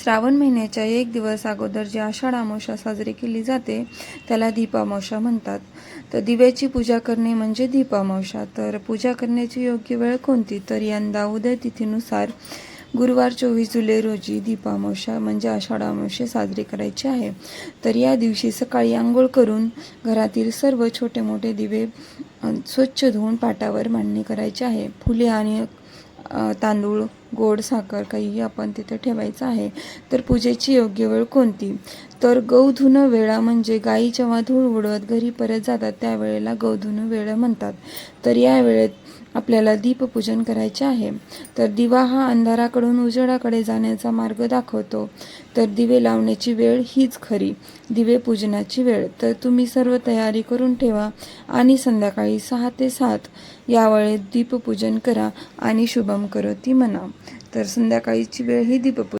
श्रावण महिन्याच्या एक दिवस अगोदर जी आषाढ अमावस्या साजरी केली जाते त्याला दीपामावशा म्हणतात. तर दिव्याची पूजा करणे म्हणजे दीपामावशा तर पूजा करण्याची योग्य वेळ कोणती? तर यंदा उदय तिथीनुसार गुरुवार चोवीस जुलै रोजी दीपामावशा म्हणजे आषाढ अमावस्या साजरी करायची आहे. तर या दिवशी सकाळी आंघोळ करून घरातील सर्व छोटे मोठे दिवे स्वच्छ धुवून पाटावर मांडणी करायची आहे. फुले आणि तांदूळ गोड साखर काहीही आपण तिथे ठेवायचं आहे. तर पूजेची योग्य वेळ कोणती? तर गौधुनं वेळा म्हणजे गायी जेव्हा धूळ उडवत घरी परत जातात त्यावेळेला गौधुन वेळ म्हणतात. तर या वेळेत आपल्याला दीपपूजन करायचे आहे. तर दिवा हा अंधाराकडून उजेडाकडे जाण्याचा मार्ग दाखवतो. तर दिवे लावण्याची वेळ हीच खरी दिवे पूजनाची वेळ. तर तुम्ही सर्व तयारी करून ठेवा आणि संध्याकाळी सहा ते सात या वेळेत दीपपूजन करा आणि शुभम करोती म्हणा. तर संध्याकाळीची वेळ ही दीपपूजन